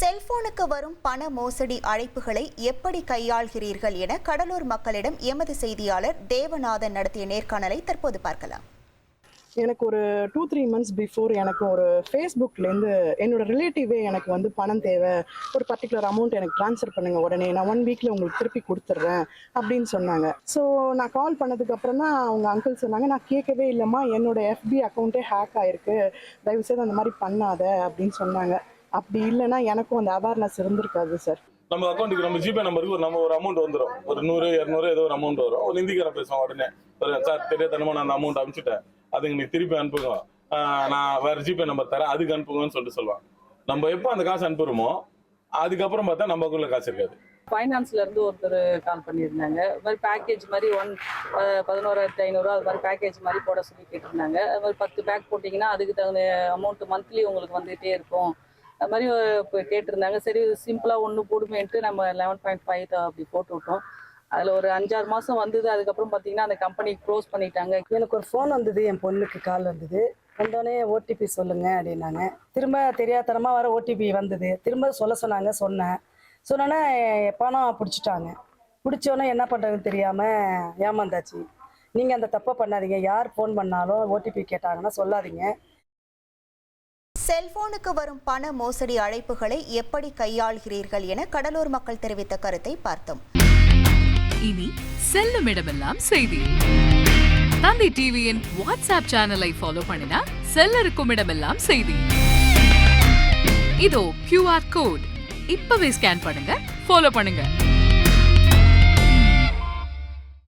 செல்போனுக்கு வரும் பண மோசடி அழைப்புகளை எப்படி கையாள்கிறீர்கள் என கடலூர் மக்களிடம் எமது செய்தியாளர் தேவநாதன் நடத்திய நேர்காணலை தற்போது பார்க்கலாம். எனக்கு ஒரு டூ த்ரீ மந்த்ஸ் பிஃபோர் எனக்கு ஒரு ஃபேஸ்புக்லேருந்து என்னோட ரிலேட்டிவே எனக்கு வந்து பணம் தேவை. ஒரு பர்டிகுலர் அமௌண்ட் எனக்கு ட்ரான்ஸ்ஃபர் பண்ணுங்கள் உடனே. நான் ஒன் வீக்கில் உங்களுக்கு திருப்பி கொடுத்துட்றேன் அப்படின்னு சொன்னாங்க. ஸோ நான் கால் பண்ணதுக்கப்புறம் தான் அவங்க அங்கிள் சொன்னாங்க நான் கேட்கவே இல்லைம்மா. என்னோட எஃபி அக்கௌண்ட்டே ஹேக் ஆயிருக்கு. தயவுசெய்து அந்த மாதிரி பண்ணாத அப்படின்னு சொன்னாங்க. அப்படி இல்லைன்னா எனக்கும் அந்த அவேர்னஸ் இருந்திருக்காது சார் நம்ம அக்கௌண்ட்டுக்கு நம்ம ஜிபே நம்பருக்கு ஒரு நம்ம ஒரு அமௌண்ட் வந்துடும் ஒரு நூறு இரநூறு ஏதோ ஒரு அமௌண்ட் வரும். ஒரு ஹிந்திக்காரன் பேசுவான் உடனே. ஒரு சார் தெரியாதனமா நான் அந்த அமௌண்ட் அனுப்பிச்சிட்டேன். அதுக்கு நீ திருப்பி அனுப்புங்க. நான் வேற ஜிபே நம்பர் தரேன். அதுக்கு அனுப்புங்கன்னு சொல்லிட்டு சொல்லுவான். நம்ம எப்போ அந்த காசு அனுப்புறோமோ அதுக்கப்புறம் பார்த்தா நம்ம அக்கௌண்ட்ல காசு இருக்காது. ஃபைனான்ஸ்ல இருந்து ஒருத்தர் கால் பண்ணியிருந்தாங்க. அது மாதிரி பேக்கேஜ் மாதிரி ஒன் பதினோராயிரத்தி ஐநூறுரூவா அது மாதிரி பேக்கேஜ் மாதிரி போட சொல்லி கேட்டிருந்தாங்க. அது மாதிரி பத்து பேக் போட்டிங்கன்னா அதுக்கு தகுந்த அமௌண்ட் மந்த்லி உங்களுக்கு வந்துகிட்டே இருக்கும். அது மாதிரி இப்போ கேட்டிருந்தாங்க. சரி சிம்பிளாக ஒன்று போடுமேன்ட்டு நம்ம லெவன் பாயிண்ட் ஃபைவ் அப்படி போட்டு விட்டோம். அதில் ஒரு அஞ்சாறு மாதம் வந்தது. அதுக்கப்புறம் பார்த்தீங்கன்னா அந்த கம்பெனி க்ளோஸ் பண்ணிட்டாங்க. எனக்கு ஒரு ஃபோன் வந்தது. என் பொண்ணுக்கு கால் வந்தது. வந்தோடனே ஓடிபி சொல்லுங்க அப்படின்னாங்க. திரும்ப தெரியாதனமாக வர ஓடிபி வந்தது. திரும்ப சொல்ல சொன்னாங்க சொன்னேன். சொன்னோன்னே பணம் பிடிச்சிட்டாங்க. பிடிச்சோன்னே என்ன பண்ணுறதுன்னு தெரியாமல் ஏமாந்தாச்சு. நீங்கள் அந்த தப்பை பண்ணாதீங்க. யார் ஃபோன் பண்ணாலும் ஓடிபி கேட்டாங்கன்னா சொல்லாதீங்க. செல்போனுக்கு வரும் பண மோசடி அழைப்புகளை எப்படி கையாள்கிறீர்கள் என கடலூர் மக்கள் தெரிவித்த கருத்தை பார்த்தோம். இனி செல்லும் இடமெல்லாம் செய்தி. தந்தி டிவியின் வாட்ஸ்அப் சேனலை ஃபாலோ பண்ணினா செல்ல இருக்கும் இடமெல்லாம் செய்தி. இதோ கியூஆர் கோட் இப்பவே ஸ்கேன் பண்ணுங்க ஃபாலோ பண்ணுங்க.